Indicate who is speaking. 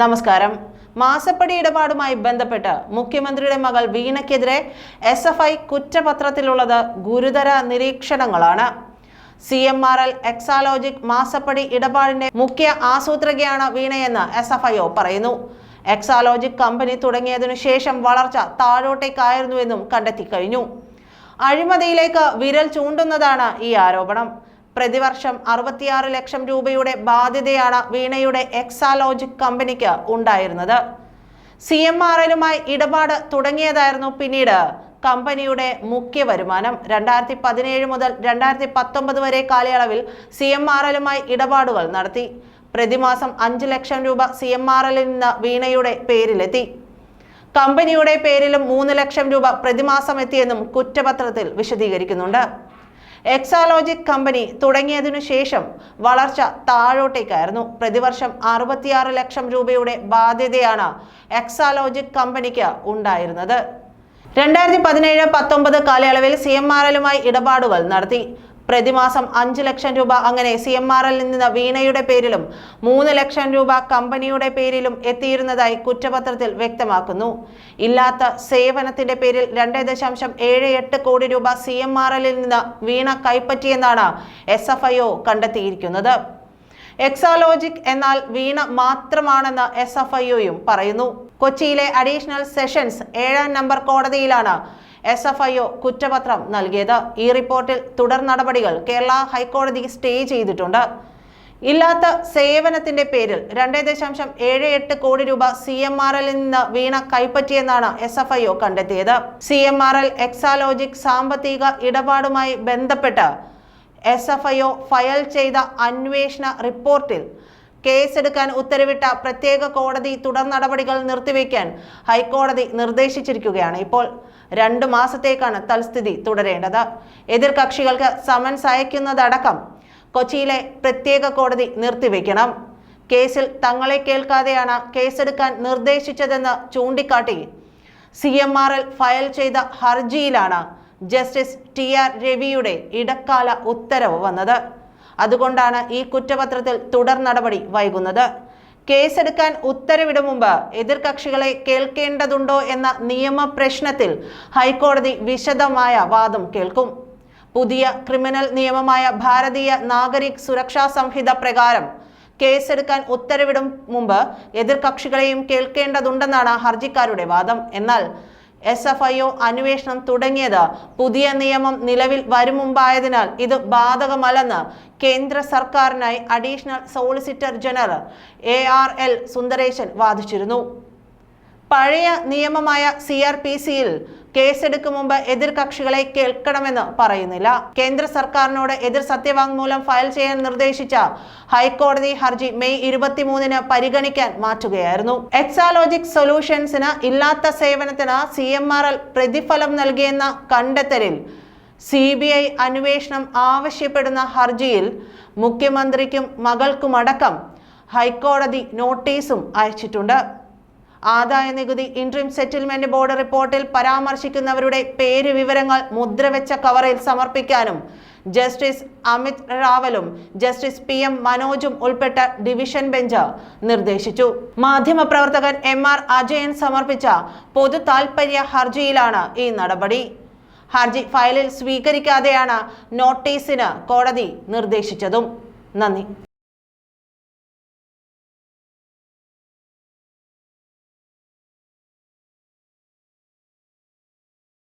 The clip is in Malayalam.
Speaker 1: നമസ്കാരം. മാസപ്പടി ഇടപാടുമായി ബന്ധപ്പെട്ട് മുഖ്യമന്ത്രിയുടെ മകൾ വീണയ്ക്കെതിരെ എസ് എഫ് ഐ കുറ്റപത്രത്തിലുള്ളത് ഗുരുതര നിരീക്ഷണങ്ങളാണ്. C M R L Exalogic മാസപ്പടി ഇടപാടിന്റെ മുഖ്യ ആസൂത്രകയാണ് വീണയെന്ന് എസ് എഫ് ഐ ഒ പറയുന്നു. എക്സാലോജിക് കമ്പനി തുടങ്ങിയതിനു ശേഷം വളർച്ച താഴോട്ടേക്കായിരുന്നുവെന്നും കണ്ടെത്തി കഴിഞ്ഞു അഴിമതിയിലേക്ക് വിരൽ ചൂണ്ടുന്നതാണ് ഈ ആരോപണം. പ്രതിവർഷം അറുപത്തിയാറ് ലക്ഷം രൂപയുടെ ബാധ്യതയാണ് വീണയുടെ എക്സാലോജിക് കമ്പനിക്ക് ഉണ്ടായിരുന്നത്. സി എം ആർ എല്ലുമായി ഇടപാട് തുടങ്ങിയതായിരുന്നു പിന്നീട് കമ്പനിയുടെ മുഖ്യ വരുമാനം. രണ്ടായിരത്തി പതിനേഴ് മുതൽ രണ്ടായിരത്തി പത്തൊമ്പത് വരെ കാലയളവിൽ സി എം ആർ എല്ലുമായി ഇടപാടുകൾ നടത്തി. പ്രതിമാസം അഞ്ച് ലക്ഷം രൂപ സി എം ആർ എല്ലിൽ നിന്ന് വീണയുടെ പേരിലെത്തി. കമ്പനിയുടെ പേരിലും മൂന്ന് ലക്ഷം രൂപ പ്രതിമാസം എത്തിയെന്നും കുറ്റപത്രത്തിൽ വിശദീകരിക്കുന്നുണ്ട്. എക്സാലോജിക് കമ്പനി തുടങ്ങിയതിനു ശേഷം വളർച്ച താഴോട്ടേക്കായിരുന്നു. പ്രതിവർഷം അറുപത്തിയാറ് ലക്ഷം രൂപയുടെ ബാധ്യതയാണ് എക്സാലോജിക് കമ്പനിക്ക് ഉണ്ടായിരുന്നത്. രണ്ടായിരത്തി പതിനേഴ് പത്തൊമ്പത് കാലയളവിൽ സി എം ആർ എല്ലുമായി ഇടപാടുകൾ നടത്തി. പ്രതിമാസം അഞ്ച് ലക്ഷം രൂപ അങ്ങനെ സി എം ആർ എല്ലിൽ നിന്ന് വീണയുടെ പേരിലും മൂന്ന് ലക്ഷം രൂപ കമ്പനിയുടെ പേരിലും എത്തിയിരുന്നതായി കുറ്റപത്രത്തിൽ വ്യക്തമാക്കുന്നു. ഇല്ലാത്ത സേവനത്തിന്റെ പേരിൽ രണ്ട് ദശാംശം ഏഴ് എട്ട് കോടി രൂപ സി എം ആർ എല്ലിൽ നിന്ന് വീണ കൈപ്പറ്റിയെന്നാണ് എസ് എഫ് ഐ ഒ കണ്ടെത്തിയിരിക്കുന്നത്. എക്സാലോജിക് എന്നാൽ വീണ മാത്രമാണെന്ന് എസ് എഫ് ഐ ഒയും പറയുന്നു. കൊച്ചിയിലെ അഡീഷണൽ സെഷൻസ് ഏഴാം നമ്പർ കോടതിയിലാണ് എസ് എഫ് ഐ ഒ കുറ്റപത്രം നൽകിയത്. ഈ റിപ്പോർട്ടിൽ തുടർ നടപടികൾ കേരള ഹൈക്കോടതി സ്റ്റേ ചെയ്തിട്ടുണ്ട്. ഇല്ലാത്ത സേവനത്തിന്റെ പേരിൽ രണ്ടേ ദശാംശം ഏഴ് എട്ട് കോടി രൂപ സി എം ആർ എല്ലിൽ നിന്ന് വീണ കൈപ്പറ്റിയെന്നാണ് എസ് എഫ് ഐ ഒ കണ്ടെത്തിയത്. C M R L Exalogic സാമ്പത്തിക ഇടപാടുമായി ബന്ധപ്പെട്ട് S F I O file ചെയ്ത അന്വേഷണ റിപ്പോർട്ടിൽ കേസെടുക്കാൻ ഉത്തരവിട്ട പ്രത്യേക കോടതി തുടർ നടപടികൾ നിർത്തിവെക്കാൻ ഹൈക്കോടതി നിർദ്ദേശിച്ചിരിക്കുകയാണ്. ഇപ്പോൾ രണ്ടു മാസത്തേക്കാണ് തൽസ്ഥിതി തുടരേണ്ടത്. എതിർകക്ഷികൾക്ക് സമൻസ് അയക്കുന്നതടക്കം കൊച്ചിയിലെ പ്രത്യേക കോടതി നിർത്തിവെക്കണം കേസിൽ തങ്ങളെ കേൾക്കാതെയാണ് കേസെടുക്കാൻ നിർദ്ദേശിച്ചതെന്ന് ചൂണ്ടിക്കാട്ടി C M R L file ചെയ്ത ഹർജിയിലാണ് ജസ്റ്റിസ് ടി ആർ രവിയുടെ ഇടക്കാല ഉത്തരവ് വന്നത്. അതുകൊണ്ടാണ് ഈ കുറ്റപത്രത്തിൽ തുടർ നടപടി വൈകുന്നത്. കേസെടുക്കാൻ ഉത്തരവിടും മുമ്പ് എതിർകക്ഷികളെ കേൾക്കേണ്ടതുണ്ടോ എന്ന നിയമ പ്രശ്നത്തിൽ ഹൈക്കോടതി വിശദമായ വാദം കേൾക്കും. പുതിയ ക്രിമിനൽ നിയമമായ ഭാരതീയ നാഗരിക് സുരക്ഷാ സംഹിത പ്രകാരം കേസെടുക്കാൻ ഉത്തരവിടും മുമ്പ് എതിർകക്ഷികളെയും കേൾക്കേണ്ടതുണ്ടെന്നാണ് ഹർജിക്കാരുടെ വാദം. എന്നാൽ എസ് എഫ് ഐ ഒ അന്വേഷണം തുടങ്ങിയത്. പുതിയ നിയമം നിലവിൽ വരും മുമ്പായതിനാൽ ഇത് ബാധകമല്ലെന്ന് കേന്ദ്ര സർക്കാരിനായി additional solicitor general A R L Sundaresan വാദിച്ചിരുന്നു. പഴയ നിയമമായ സി ആർ പി സിയിൽ കേസെടുക്കും മുമ്പ് എതിർകക്ഷികളെ കേൾക്കണമെന്ന് പറയുന്നില്ല. കേന്ദ്ര സർക്കാരിനോട് എതിർ സത്യവാങ്മൂലം ഫയൽ ചെയ്യാൻ നിർദ്ദേശിച്ച ഹൈക്കോടതി ഹർജി മെയ് ഇരുപത്തിമൂന്നിന് പരിഗണിക്കാൻ മാറ്റുകയായിരുന്നു. എക്സാലോജിക് സൊല്യൂഷൻസിന് ഇല്ലാത്ത സേവനത്തിന് സി എം ആർ എൽ പ്രതിഫലം നൽകിയെന്ന കണ്ടെത്തലിൽ സി ബി ഐ അന്വേഷണം ആവശ്യപ്പെടുന്ന ഹർജിയിൽ മുഖ്യമന്ത്രിക്കും മകൾക്കുമടക്കം ഹൈക്കോടതി നോട്ടീസും അയച്ചിട്ടുണ്ട്. ആദായ നികുതി ഇൻട്രീം സെറ്റിൽമെന്റ് ബോർഡ് റിപ്പോർട്ടിൽ പരാമർശിക്കുന്നവരുടെ പേര് വിവരങ്ങൾ മുദ്രവെച്ച കവറിൽ സമർപ്പിക്കാനും ജസ്റ്റിസ് അമിത് റാവലും ജസ്റ്റിസ് പി എം മനോജും ഉൾപ്പെട്ട ഡിവിഷൻ ബെഞ്ച് നിർദ്ദേശിച്ചു. മാധ്യമപ്രവർത്തകൻ എം ആർ അജയൻ സമർപ്പിച്ച പൊതു താൽപര്യ ഹർജിയിലാണ് ഈ നടപടി. ഹർജി ഫയലിൽ സ്വീകരിക്കാതെയാണ് നോട്ടീസിന് കോടതി നിർദ്ദേശിച്ചതും. നന്ദി.